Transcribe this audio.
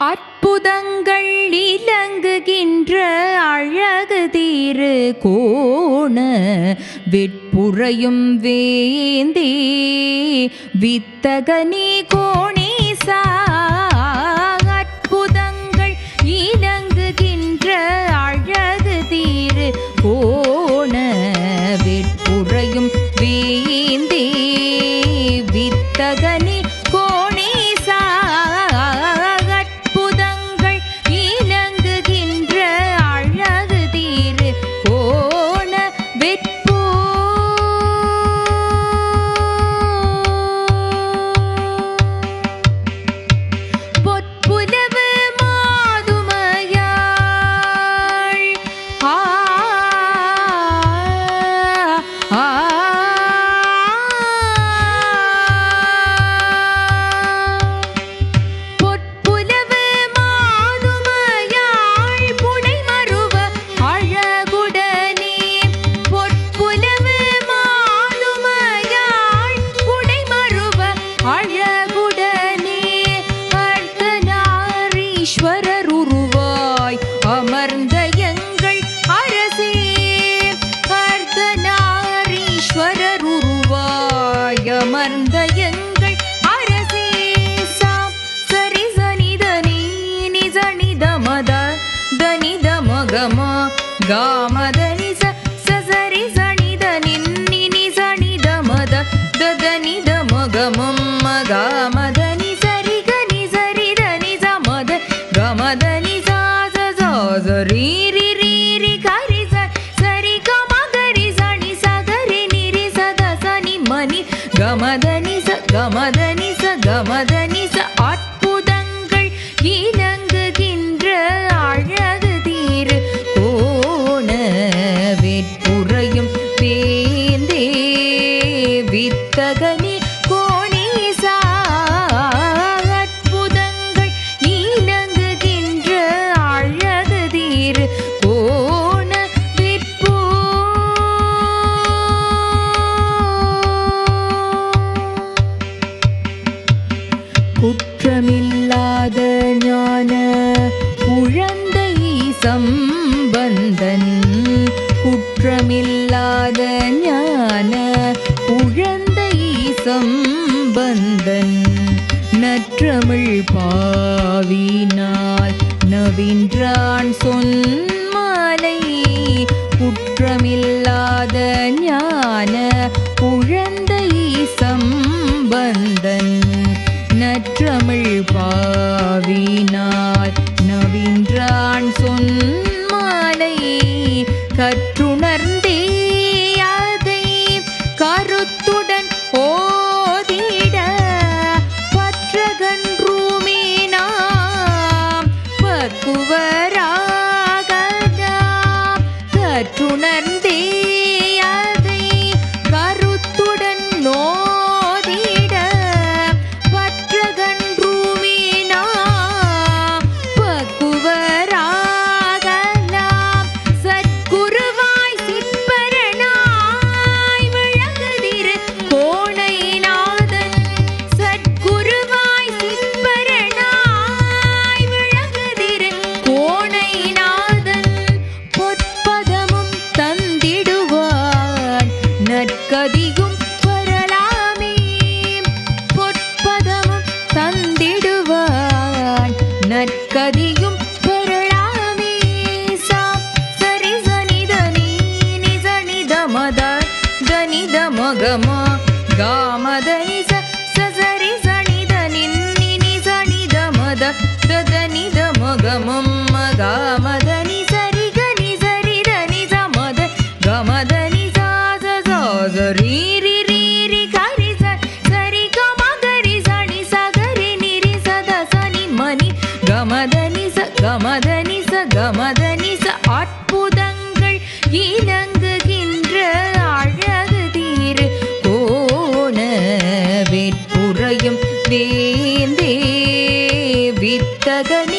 அற்புதங்கள் இலங்குகின்ற அழகு தீரு கோண வெட்புறையும் வேந்தே வித்தகனி கோண मधनि सजरि सणि निमद गगनि द मगमु சம்பந்தன் குற்றமில்லாத ஞான குழந்தை சம்பந்தன். நற்றமிழ் பாவினால் நவின்றான் சொன்மாலை குற்றமில்லா மாலை கற்று நற்கதியும் வரலாமே. பொற்பதமும் தந்திடுவான். நற்கதியும் 哥哥。